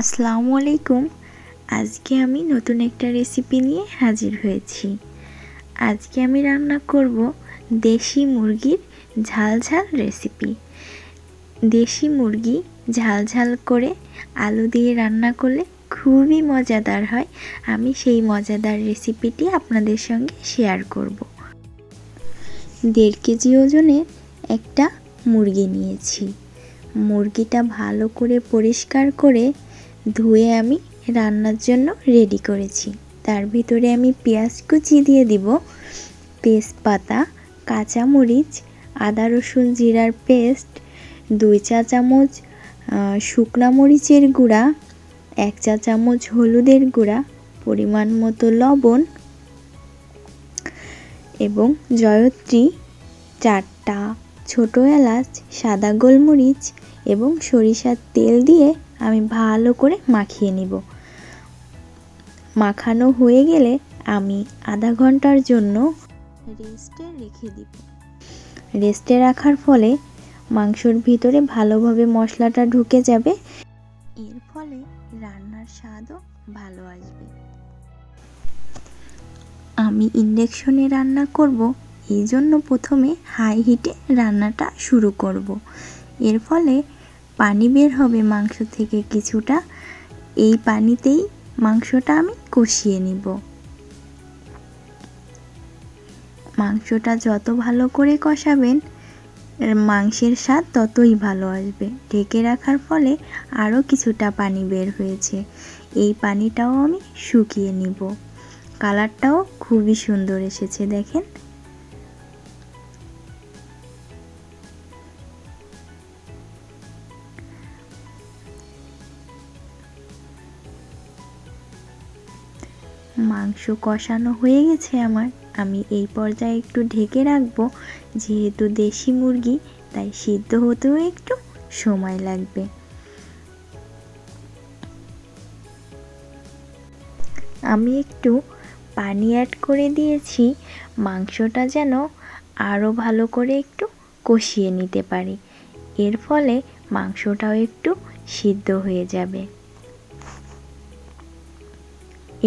আসসালামু আলাইকুম। আজকে আমি নতুন একটা রেসিপি নিয়ে হাজির হয়েছি। আজকে আমি রান্না করব দেশি মুরগির ঝাল ঝাল রেসিপি দেশি মুরগি ঝাল ঝাল করে আলু দিয়ে রান্না করলে খুবই মজাদার হয়। আমি সেই মজাদার রেসিপিটি আপনাদের সঙ্গে শেয়ার করব। দেড় কেজি ওজনের একটা মুরগি নিয়েছি। মুরগিটা ভালো করে পরিষ্কার করে ধুয়ে আমি রান্নার জন্য রেডি করেছি। তার ভিতরে আমি পেঁয়াজ কুচি দিয়ে দিব। তেজপাতা, কাঁচামরিচ, আদা, রসুন, জিরার পেস্ট, দুই চা চামচ শুকনা মরিচের গুঁড়া, এক চা চামচ হলুদের গুঁড়া, পরিমাণ মতো লবণ এবং জয়ত্রী, চারটা ছোটো এলাচ, সাদা গোলমরিচ এবং সরিষার তেল দিয়ে আমি ভালো করে মাখিয়ে নিব। মাখানো হয়ে গেলে আমি আধা ঘণ্টার জন্য রেস্টে রেখে দিব। রেস্টে রাখার ফলে মাংসর ভিতরে ভালোভাবে মশলাটা ঢুকে যাবে। এর ফলে রান্নার স্বাদও ভালো আসবে। আমি ইন্ডাকশনে রান্না করব, এই জন্য প্রথমে হাই হিটে রান্নাটা শুরু করব। এর ফলে পানি বের হবে মাংস থেকে কিছুটা, এই পানিতেই মাংসটা আমি কষিয়ে নিব। মাংসটা যত ভালো করে কষাবেন মাংসের স্বাদ ততই ভালো আসবে। ঢেকে রাখার ফলে আরও কিছুটা পানি বের হয়েছে। এই পানিটাও আমি শুকিয়ে নিব। কালারটাও খুবই সুন্দর এসেছে, দেখেন। মাংস কষানো হয়ে গেছে আমার। আমি এই পর্যায়ে একটু ঢেকে রাখব। যেহেতু দেশি মুরগি, তাই সিদ্ধ হতেও একটু সময় লাগবে। আমি একটু পানি অ্যাড করে দিয়েছি। মাংসটা যেন আরও ভালো করে একটু কষিয়ে নিতে পারি। এর ফলে মাংসটাও একটু সিদ্ধ হয়ে যাবে।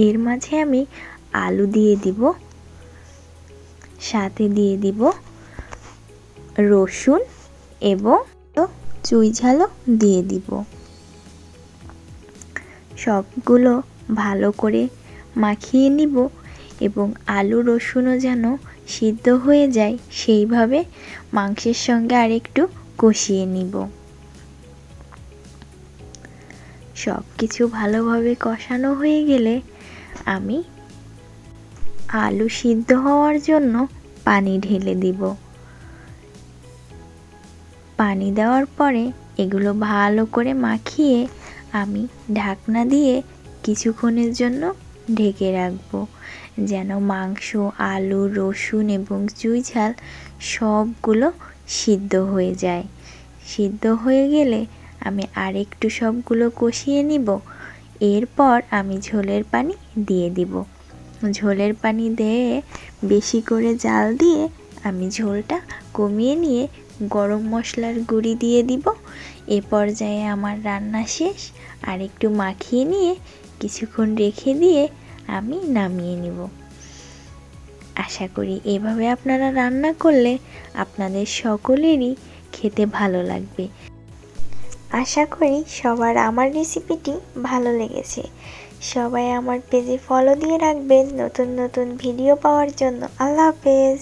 এর মাঝে আমি আলু দিয়ে দিব, সাথে দিয়ে দিব রসুন এবং চুই ঝালও দিয়ে দিব। সবগুলো ভালো করে মাখিয়ে নিব এবং আলু রসুনও যেন সিদ্ধ হয়ে যায় সেইভাবে মাংসের সঙ্গে আরেকটু কষিয়ে নিব। সব কিছু ভালোভাবে কষানো হয়ে গেলে আমি আলু সিদ্ধ হওয়ার জন্য পানি ঢেলে দিব। পানি দেওয়ার পরে এগুলো ভালো করে মাখিয়ে আমি ঢাকনা দিয়ে কিছুক্ষণের জন্য ঢেকে রাখব, যেন মাংস, আলু, রসুন এবং চুই ঝাল সবগুলো সিদ্ধ হয়ে যায়। সিদ্ধ হয়ে গেলে আমি আরেকটু সবগুলো কষিয়ে নিব। এরপর আমি ঝোলের পানি দিয়ে দিব। ঝোলের পানি দিয়ে বেশি করে জাল দিয়ে আমি ঝোলটা কমিয়ে নিয়ে গরম মশলার গুঁড়ি দিয়ে দিব। এ পর্যায়ে আমার রান্না শেষ। আর একটু মাখিয়ে নিয়ে কিছুক্ষণ রেখে দিয়ে আমি নামিয়ে নিব। আশা করি এভাবে আপনারা রান্না করলে আপনাদের সকলেরই খেতে ভালো লাগবে। আশা করি সবার আমার রেসিপিটি ভালো লেগেছে। সবাই আমার পেজে ফলো দিয়ে রাখবেন নতুন নতুন ভিডিও পাওয়ার জন্য। আল্লাহ হাফেজ।